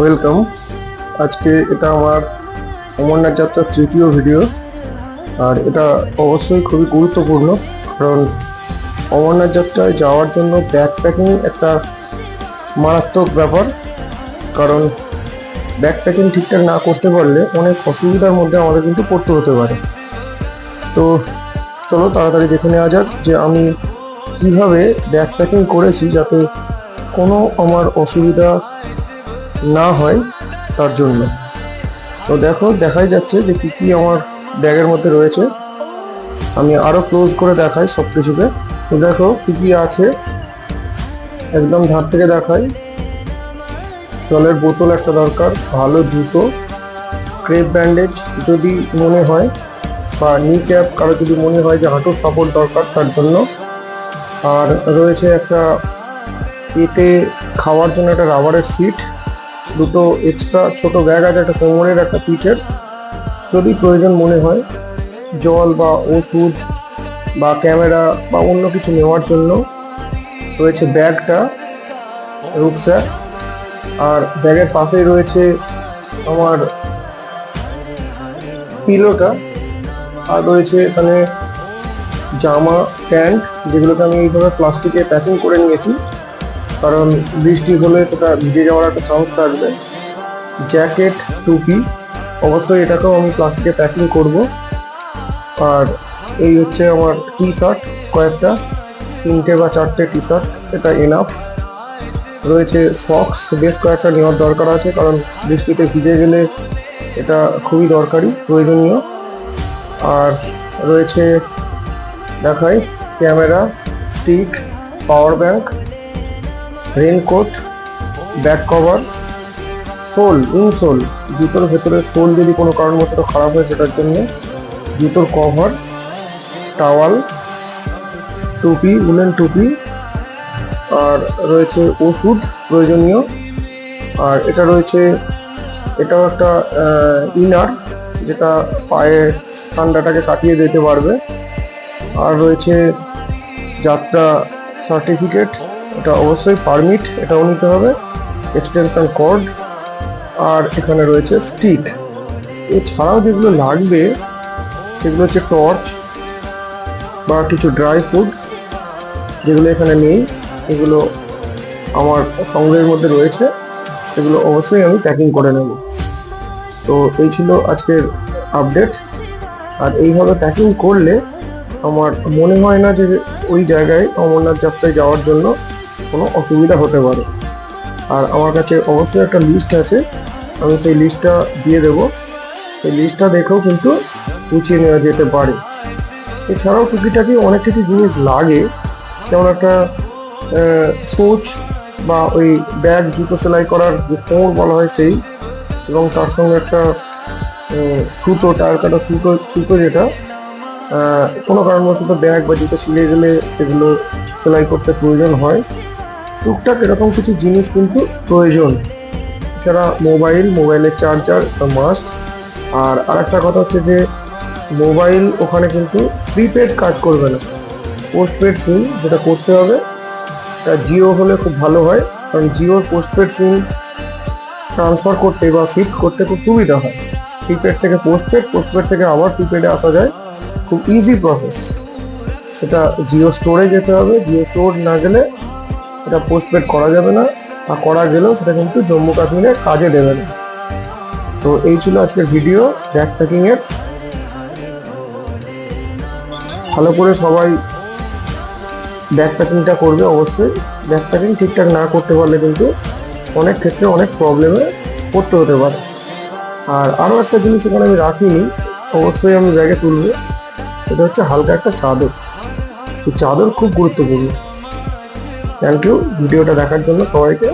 Welcome আজকে এটা আমার অমরনাথ যাত্রার তৃতীয় ভিডিও আর এটা অবশ্যই খুবই গুরুত্বপূর্ণ, কারণ অমরনাথ যাত্রায় যাওয়ার জন্য ব্যাগ প্যাকিং একটা মারাত্মক ব্যাপার। কারণ ব্যাগ প্যাকিং ঠিকঠাক না করতে পারলে অনেক অসুবিধার মধ্যে আমাদের কিন্তু পড়তে হতে পারে। তো চলো তাড়াতাড়ি দেখে নেওয়া যাক যে আমি কীভাবে ব্যাগ প্যাকিং করেছি যাতে কোনো আমার অসুবিধা না হয় তার জন্য। তো দেখো, দেখাই যাচ্ছে যে কী কী আমার ব্যাগের মধ্যে রয়েছে। আমি আরও ক্লোজ করে দেখাই সব কিছুকে তো দেখো কী কী আছে। একদম ধার থেকে দেখাই। জলের বোতল একটা দরকার, ভালো জুতো, ক্রেপ ব্যান্ডেজ যদি মনে হয়, বা নি ক্যাপ কারও যদি মনে হয় যে হাঁটুর সাপোর্ট দরকার তার জন্য। আর রয়েছে একটা এতে খাওয়ার জন্য একটা রাবারের সিট দুটো এক্সট্রা ছোট ব্যাগ আছে, একটা কোমরের, একটা পিঠের। যদি প্রয়োজন মনে হয়, জল বা ওষুধ বা ক্যামেরা বা অন্য কিছু নেওয়ার জন্য রয়েছে ব্যাগটা রুকস্যাক আর ব্যাগের পাশেই রয়েছে আমার পিলোটা। আর রয়েছে এখানে জামা, প্যান্ট, যেগুলোকে আমি এইভাবে প্লাস্টিকে প্যাকিং করে নিয়েছি। কারণ বৃষ্টি হলে সেটা ভিজে যাওয়ার একটা চান্স থাকবে। জ্যাকেট টুপি, অবশ্যই এটাকেও আমি প্লাস্টিকে প্যাকিং করব। আর এই হচ্ছে আমার টি শার্ট কয়েকটা, তিনটে বা চারটে টি শার্ট এটা এনাফ রয়েছে সক্স বেশ কয়েকটা নেওয়ার দরকার আছে, কারণ বৃষ্টিতে ভিজে গেলে এটা খুবই দরকারি, প্রয়োজনীয়। আর রয়েছে দেখাই, camera stick power bank raincoat back cover sole insole জুতোর ভেতরে সোল যদি কোনো কারণবশত খারাপ হয় সেটার জন্য জুতোর কভার টাওয়াল টুপি উলেন টুপি, আর রয়েছে ওষুধ প্রয়োজনীয়, আর এটা রয়েছে, এটাও একটা ইনার যেটা পায়ে ঠান্ডাটাকে কাটিয়ে দিতে পারবে, আর রয়েছে যাত্রা সার্টিফিকেট এটা অবশ্যই পারমিট এটাও নিতে হবে এক্সটেনশন কর্ড আর এখানে রয়েছে স্টিক এছাড়াও যেগুলো লাগবে, সেগুলো হচ্ছে টর্চ বা কিছু ড্রাই ফ্রুট যেগুলো এখানে নেই, এগুলো আমার সংগ্রহের মধ্যে রয়েছে সেগুলো অবশ্যই আমি প্যাকিং করে নেব। তো এই ছিল আজকের আপডেট আর এইভাবে প্যাকিং করলে আমার মনে হয় না যে ওই জায়গায় অমরনাথ যাত্রায় যাওয়ার জন্য কোনো অসুবিধা হতে পারে। আর আমার কাছে অবশ্যই একটা লিস্ট আছে। আমি সেই লিস্টটা দিয়ে দেবো। সেই লিস্টটা দেখেও কিন্তু গুছিয়ে নেওয়া যেতে পারে। এছাড়াও টুকিটাকি অনেক কিছু জিনিস লাগে। যেমন একটা সোচ বা ওই ব্যাগ জুতো সেলাই করার যে কোমর বলা হয় সেই, এবং তার সঙ্গে একটা সুতো, টায়ার কাটা সুতো সুতো যেটা কোনো কারণবশত ব্যাগ বা জুতো ছিঁড়ে গেলে এগুলো সেলাই করতে প্রয়োজন হয়। টুকটাক এরকম কিছু জিনিস কিন্তু প্রয়োজন। এছাড়া মোবাইল, মোবাইলের চার্জার মাস্ট আর আরেকটা কথা হচ্ছে যে, মোবাইল ওখানে কিন্তু প্রিপেড কাজ করবে না। পোস্টপেড সিম যেটা করতে হবে তা জিও হলে খুব ভালো হয়। কারণ জিওর পোস্টপেড সিম ট্রান্সফার করতে বা শিফট করতে খুব সুবিধা হয়। প্রিপেড থেকে পোস্টপেড পোস্টপেড থেকে আবার প্রিপেডে আসা যায়। খুব ইজি প্রসেস এটা জিও স্টোরে যেতে হবে। জিও স্টোর না গেলে এটা পোস্টপেড করা যাবে না আর করা গেলেও সেটা কিন্তু জম্মু কাশ্মীরে কাজে দেবে না। তো এই ছিল আজকের ভিডিও ব্যাক প্যাকিং এর। ভালো করে সবাই ব্যাক প্যাকিংটা করবে অবশ্যই। ব্যাক প্যাকিং ঠিকঠাক না করতে পারলে কিন্তু অনেক ক্ষেত্রে অনেক প্রবলেমে পড়তে হতে পারে। আর আরও একটা জিনিস এখানে আমি রাখিনি, অবশ্যই আমি ব্যাগে তুলবো। সেটা হচ্ছে হালকা একটা চাদর। এই চাদর খুব গুরুত্বপূর্ণ। থ্যাংক ইউ ভিডিওটা দেখার জন্য সবাইকে